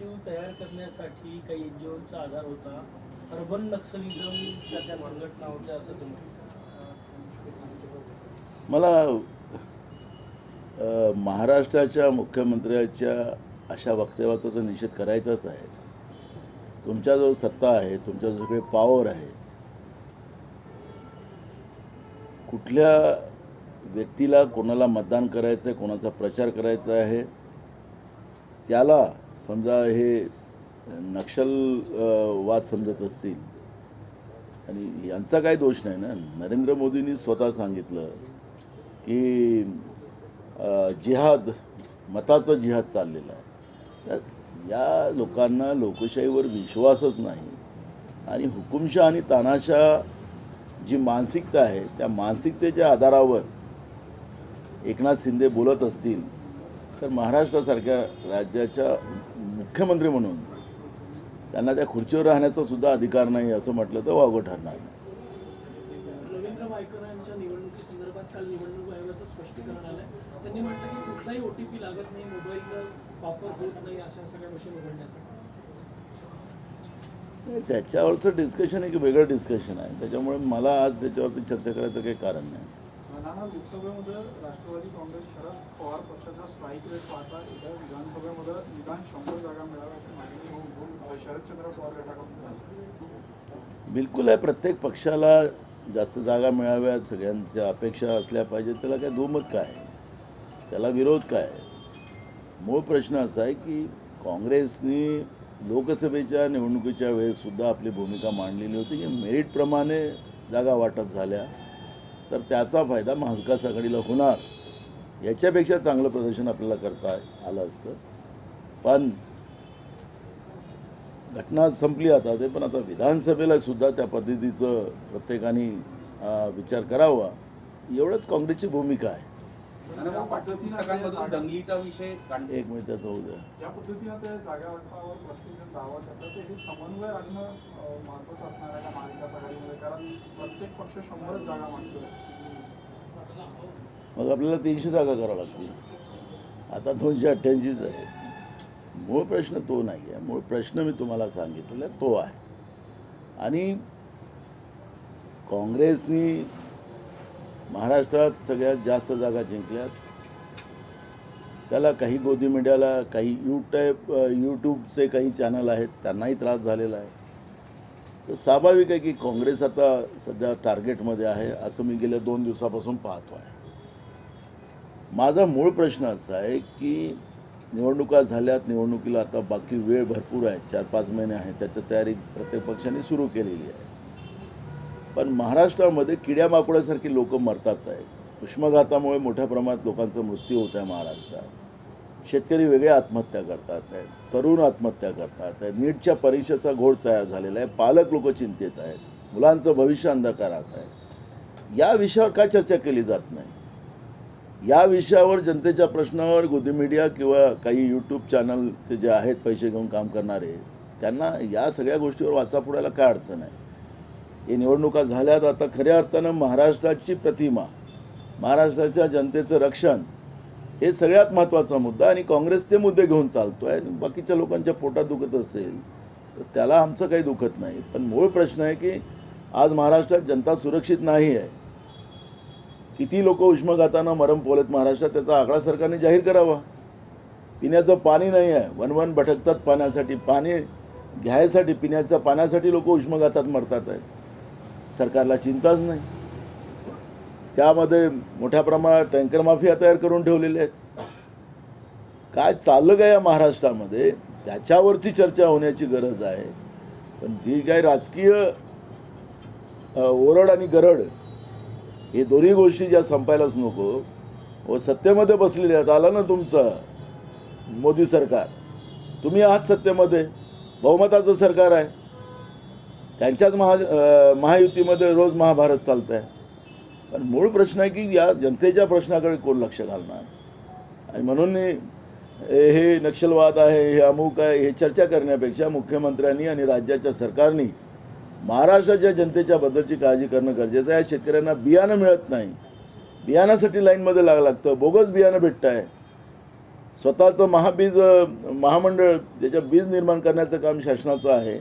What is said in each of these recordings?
Narrative तयार करण्यासाठी काही एन जी ओचा आधार होता. अर्बन नक्षलिझम त्या त्या संघटना होत्या असं ते म्हटलं मला महाराष्ट्राच्या मुख्यमंत्र्याच्या अशा वक्तव्याचा तर निषेध करायचाच आहे. तुमच्याजवळ सत्ता आहे तुमच्याजवळ सगळे पॉवर आहे कुठल्या व्यक्तीला कोणाला मतदान करायचं आहे कोणाचा प्रचार करायचा आहे त्याला समजा हे नक्षल वाद समजत असतील आणि यांचा काही दोष नाही ना? नरेंद्र मोदींनी स्वतः सांगितलं की जिहाद मताचा जिहाद चाललेला आहे. या लोकांना लोकशाहीवर विश्वासच नाही. आणि हुकुमशाह आणि तानाशाह जी मानसिकता आहे त्या मानसिकतेच्या आधारावर एकनाथ शिंदे बोलत असतील तर महाराष्ट्रासारख्या राज्याच्या मुख्यमंत्री म्हणून. त्यांना त्या खुर्चीवर राहण्याचा सुद्धा अधिकार नाही असं म्हटलं तर वावगं ठरणार नाही. रवींद्र वायकर यांच्या निवडणुकी संदर्भात काल निवडणूक आयोगाचं स्पष्टीकरण आलंय. त्यांनी म्हटलं की कुठलाही ओटीपी लागत नाही मोबाईलचा वापर होत नाही अशा सगळ्या मशीन उघडण्यासाठी. नाही, त्याच्यावरचं डिस्कशन एक वेगळं डिस्कशन आहे. त्याच्यामुळे मला आज त्याच्यावरती चर्चा करायचं काही कारण नाही. लोकसभेमध्ये राष्ट्रवादी काँग्रेस शरद पवार पक्षाचा स्ट्राईक रेट पाहता विधानसभेमध्ये निदान शंभर जागा मिळाव्याची मागणी होऊन शरदचंद्र पवार गटाकडून झाली बिलकुल आहे. प्रत्येक पक्षाला जास्त जागा मिळाव्यात. सगळ्यांच्या अपेक्षा असल्या पाहिजेत. त्याला काय दुमत काय? आहे? त्याला विरोध काय? मूळ प्रश्न असा आहे की काँग्रेसनी लोकसभेच्या निवडणुकीच्या वेळेससुद्धा आपली भूमिका मांडलेली होती. की मेरिटप्रमाणे जागा वाटप झाल्या तर त्याचा फायदा महाविकास आघाडीला होणार. याच्यापेक्षा चांगलं प्रदर्शन आपल्याला करता आलं असतं. पण घटना संपली आता ते पण आता विधानसभेला सुद्धा त्या पद्धतीचं प्रत्येकाने विचार करावा. एवढंच काँग्रेसची भूमिका आहे. एक मिनिटाचं होऊ हे मग आपल्याला तीनशे जागा करावं लागतील. आता दोनशे अठ्ठ्याऐंशीच आहे. मूळ प्रश्न तो नाही आहे. मूळ प्रश्न मी तुम्हाला सांगितलेला तो आहे. आणि काँग्रेसनी महाराष्ट्रात सगळ्यात जास्त जागा जिंकल्यात. त्याला काही गोदी मीडियाला काही यूट्यूब यूट्यूबचे काही चॅनल आहेत त्यांनाही त्रास झालेला आहे. तर स्वाभाविक आहे की काँग्रेस आता सध्या टार्गेटमध्ये आहे असं मी गेल्या दोन दिवसापासून पाहतो आहे माझा मूळ प्रश्न असा आहे की निवडणुका झाल्यात निवडणुकीला आता बाकी वेळ भरपूर आहे. चार पाच महिने आहेत. त्याची तयारी प्रत्येक पक्षाने सुरू केलेली आहे. पण महाराष्ट्रामध्ये किड्या किड्यामाकुड्यासारखी लोक मरतात आहेत. उष्माघातामुळे मोठ्या प्रमाणात लोकांचा मृत्यू होत आहे महाराष्ट्रात. शेतकरी वेगळे आत्महत्या करतात आहेत. तरुण आत्महत्या करतात आहेत. नीटच्या परीक्षेचा घोळ तयार झालेला आहे. पालक लोक चिंतेत आहेत. मुलांचं भविष्य अंधकारात आहे. या विषयावर काय चर्चा केली जात नाही? या विषयावर जनतेच्या प्रश्नावर गोदी मीडिया किंवा काही यूट्यूब चॅनलचे जे आहेत पैसे घेऊन काम करणारे त्यांना या सगळ्या गोष्टीवर वाचा फुडायला काय अडचण आहे? हे निवडणुका झाल्यात आता खऱ्या अर्थानं महाराष्ट्राची प्रतिमा महाराष्ट्राच्या जनतेचं रक्षण हे सगळ्यात महत्त्वाचा मुद्दा आणि काँग्रेस ते मुद्दे घेऊन चालतो आहे बाकीच्या लोकांच्या पोटात दुखत असेल तर त्याला आमचं काही दुखत नाही. पण मूळ प्रश्न आहे की आज महाराष्ट्रात जनता सुरक्षित नाही आहे. किती लोक उष्माघातानं मरम पोलत महाराष्ट्रात त्याचा आकडा सरकारने जाहीर करावा. पिण्याचं पाणी नाही आहे. वन वन भटकतात पाण्यासाठी. पाणी घ्यायसाठी पिण्याच्या पाण्यासाठी लोक उष्माघातात मरतात आहेत. सरकारला चिंताच नाही. त्यामध्ये मोठ्या प्रमाणात टँकर माफिया तयार करून ठेवलेले आहेत. काय चाललं काय या महाराष्ट्रामध्ये? त्याच्यावरची चर्चा होण्याची गरज आहे. पण जी काय राजकीय ओरड आणि गरड हे दोन्ही गोष्टी ज्या संपायलाच नको व सत्तेमध्ये बसलेले आहेत आलं ना तुमचं? मोदी सरकार. तुम्ही आहात सत्तेमध्ये. बहुमताचं सरकार आहे. त्यांच्याच महा महायुतीमध्ये रोज महाभारत चालतं आहे पण मूळ प्रश्न आहे की या जनतेच्या प्रश्नाकडे कोण लक्ष घालणार? आणि म्हणून हे नक्षलवाद आहे हे अमुक आहे हे चर्चा करण्यापेक्षा मुख्यमंत्र्यांनी आणि राज्याच्या सरकारनी महाराष्ट्राच्या जनतेच्या बद्दलची काळजी करणं गरजेचं आहे. शेतकऱ्यांना बियाणं मिळत नाही. बियाणासाठी लाईनमध्ये लाग लागतं. बोगस बियाणं भेटतं आहे स्वतःचं महाबीज महामंडळ ज्याच्या बीज निर्माण करण्याचं काम शासनाचं आहे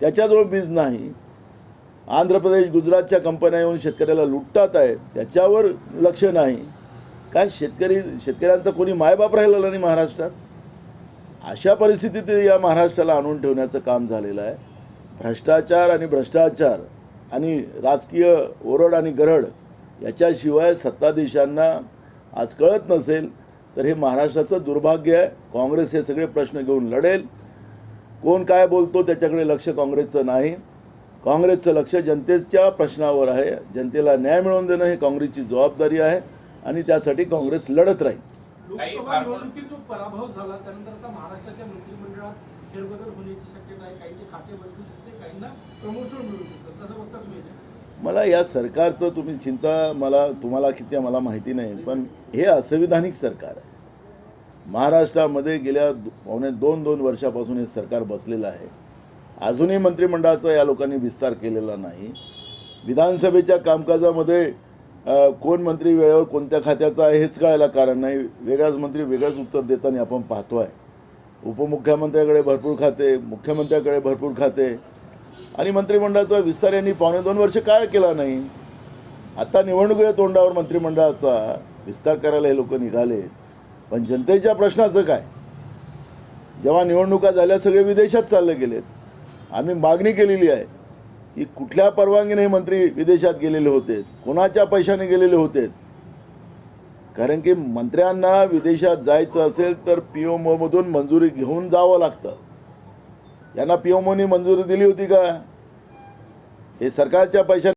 त्याच्याजवळ बीज नाही. आंध्र प्रदेश गुजरातच्या कंपन्या येऊन शेतकऱ्याला लुटतात आहे त्याच्यावर लक्ष नाही. काय शेतकरी शेतकऱ्यांचा कोणी मायबाप राहिलेला नाही महाराष्ट्रात? अशा परिस्थितीत या महाराष्ट्राला आणून ठेवण्याचं काम झालेलं आहे. भ्रष्टाचार आणि भ्रष्टाचार आणि राजकीय ओरड आणि गरड याच्याशिवाय सत्ताधीशांना आज कळत नसेल तर हे महाराष्ट्राचं दुर्भाग्य आहे. काँग्रेस हे सगळे प्रश्न घेऊन लढेल. कोण काय बोलतो त्याच्याकडे लक्ष काँग्रेसचं नाही. काँग्रेसचं लक्ष जनतेच्या प्रश्नावर आहे. जनतेला न्याय मिळवून देणं हे काँग्रेसची जबाबदारी आहे आणि त्यासाठी काँग्रेस लढत राहील. पराभव झाला त्यानंतर आता महाराष्ट्राच्या मंत्रिमंडळात फेरबदल होण्याची शक्यता आहे. काहींचे खाते बदलू शकते काहींना प्रमोशन मिळू शकतं. तसं बघता तुम्ही मला या सरकारचं तुम्ही चिंता मला तुम्हाला किती मला माहिती नाही पण हे असंविधानिक सरकार आहे. महाराष्ट्रामध्ये गेल्या पावणे दोन दोन वर्षापासून हे सरकार बसलेलं आहे. अजूनही मंत्रिमंडळाचा या लोकांनी विस्तार केलेला नाही. विधानसभेच्या कामकाजामध्ये कोण मंत्री वेळेवर कोणत्या खात्याचा आहे हेच कळायला कारण नाही. वेगळाच मंत्री वेगळंच उत्तर देताना आपण पाहतो आहे उपमुख्यमंत्र्याकडे भरपूर खाते मुख्यमंत्र्याकडे भरपूर खाते. आणि मंत्रिमंडळाचा विस्तार यांनी पावणे दोन वर्ष काय केला नाही. आता निवडणुकीच्या तोंडावर मंत्रिमंडळाचा विस्तार करायला हे लोक निघाले. पण जनतेच्या प्रश्नाचं काय? जेव्हा निवडणुका झाल्या सगळे विदेशात चालले गेलेत. आम्ही मागणी केलेली आहे की कुठल्या परवानगीने हे मंत्री विदेशात गेलेले होते कोणाच्या पैशाने गेलेले होते? कारण की मंत्र्यांना विदेशात जायचं असेल तर पी मधून मंजुरी घेऊन जावं लागतं. यांना पी मंजुरी दिली होती का? हे सरकारच्या पैशाने